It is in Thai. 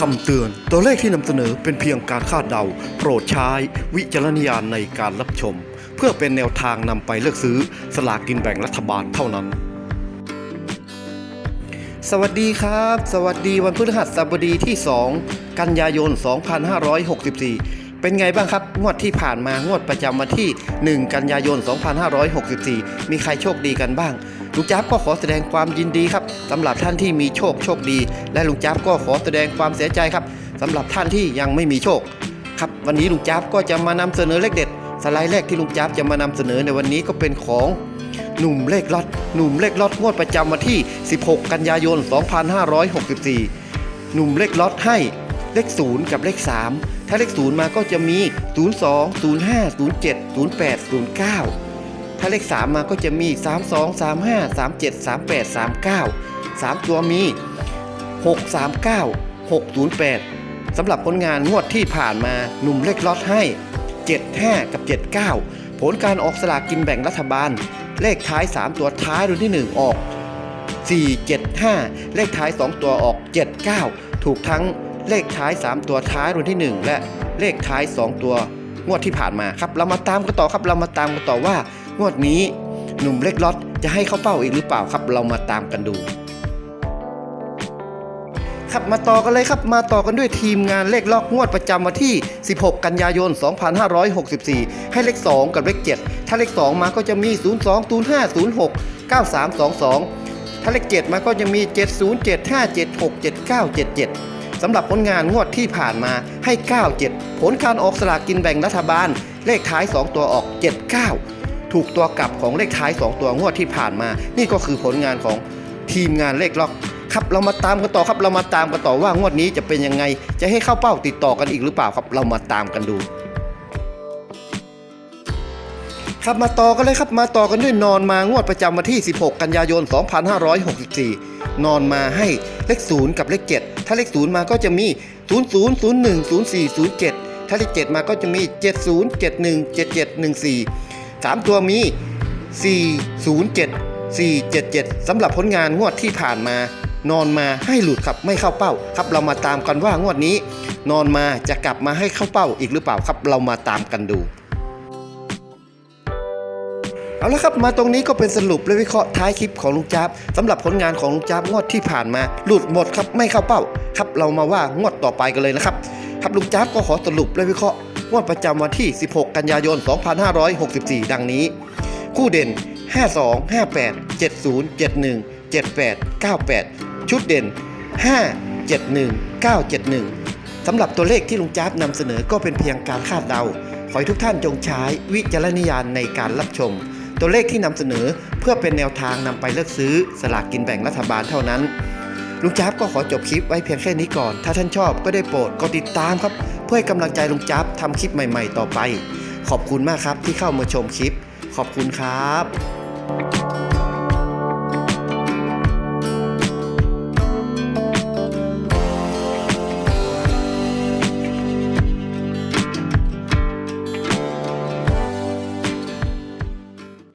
คำเตือน ตัวเลขที่นำเสนอเป็นเพียงการคาดเดา โปรดใช้วิจารณญาณในการรับชม เพื่อเป็นแนวทางนำไปเลือกซื้อสลากกินแบ่งรัฐบาลเท่านั้น สวัสดีครับ สวัสดีวันพฤหัสบดีที่ 2 กันยายน 2564 เป็นไงบ้างครับ งวดที่ผ่านมางวดประจำวันที่ 1 กันยายน 2564 มีใครโชคดีกันบ้าง ลุงจ๊าบก็ขอแสดงความยินดีครับสำหรับท่านที่มีโชคโชคดี และลุงจ๊าบก็ขอแสดงความเสียใจครับสำหรับท่านที่ยังไม่มีโชคครับวันนี้ลุงจ๊าบก็จะมานำเสนอเลขเด็ด สไลด์แรกที่ลุงจ๊าบจะมานำเสนอในวันนี้ก็เป็นของหนุ่มเลขล็อตหนุ่มเลขล็อตงวดประจำวันที่ 16 กันยายน 2564 หนุ่มเลขล็อตให้เลข 0 กับเลข 3 ถ้าเลข 0 มาก็จะมี 02 05 07 08 09 ถ้าเลข 3 มาก็จะมี 32 35 37 38 39 3 ตัวมี 639 608 สำหรับผลงานงวดที่ผ่านมาหนุ่มเลขล็อตให้ 75 กับ 79 ผลการออกสลากกินแบ่งรัฐบาล เลขท้าย 3 ตัวท้ายรุ่นที่ 1 ออก 475 เลขท้าย 2 ตัวออก 79 ถูกทั้งเลขท้าย 3 ตัวท้ายรุ่นที่ 1 และเลขท้าย 2 ตัว งวดที่ผ่านมาครับ เรามาตามกันต่อครับ เรามาตามกันต่อว่างวดนี้หนุ่มเลขล็อตจะให้เข้าเป้าอีกหรือเปล่าครับ เรามาตามกันดู ครับมาต่อกันเลยครับ มาต่อกันด้วยทีมงานเลขล็อกงวดประจำวันที่ 16 กันยายน 2564 ให้เลข 2 กับเลข 7 ถ้าเลข 2 มาก็จะมี 02 05 06 9322 ถ้าเลข 7 มาก็จะมี 70 75 76 79 77 สำหรับผลงานงวดที่ผ่านมาให้ 97 ผลการออกสลากกินแบ่งรัฐบาล เลขท้าย 2 ตัวออก 79 ถูกตัวกลับของเลขท้าย 2 ตัวงวดที่ผ่านมา นี่ก็คือผลงานของทีมงานเลขล็อกครับเรามาตามกันต่อครับเรามาตามกันต่อว่างวดนี้จะเป็นยังไง จะให้เข้าเป้าติดต่อกันอีกหรือเปล่าครับ เรามาตามกันดู ครับมาต่อกันเลยครับมาต่อกันด้วยนอนมางวดประจำวันที่ 16 กันยายน 2564 นอนมาให้เลข 0 กับเลข 7 ถ้าเลข0มาก็จะมี 0 0 0 1 0 4 0 7 ถ้าเลข 7 มาก็จะมี 70 71 77 14 3 ตัวมี 407 477สำหรับผลงานงวดที่ผ่านมา นอนมาให้หลุดครับไม่เข้าเป้าครับเรามาตามกันว่างวดนี้ นอนมาจะกลับมาให้เข้าเป้าอีกหรือเปล่าครับเรามาตามกันดู เอาละครับมาตรงนี้ก็เป็นสรุปและวิเคราะห์ท้ายคลิปของลุงจ๊บสำหรับผลงานของลุงจ๊บงวดที่ผ่านมาหลุดหมดครับไม่เข้าเป้าครับเรามาว่างวดต่อไปกันเลยนะครับครับลุงจ๊บก็ขอสรุปและวิเคราะห์งวดประจำวันที่ 16 กันยายน 2564 ดังนี้ คู่เด่น 52 58 70 71 78 98 ชุดเด่น 5 71 971 สำหรับตัวเลขที่ลุงจ๊าบนำเสนอก็เป็นเพียงการคาดเดา ขอให้ทุกท่านจงใช้วิจารณญาณในการรับชม ตัวเลขที่นำเสนอเพื่อเป็นแนวทางนำไปเลือกซื้อสลากกินแบ่งรัฐบาลเท่านั้น ลุงจ้าบก็ขอจบคลิปไว้เพียงแค่นี้ก่อน ถ้าท่านชอบก็ได้โปรดกดติดตามครับ เพื่อให้กำลังใจลุงจ้าบทำคลิปใหม่ ๆ ต่อไป ขอบคุณมากครับที่เข้ามาชมคลิป ขอบคุณครับ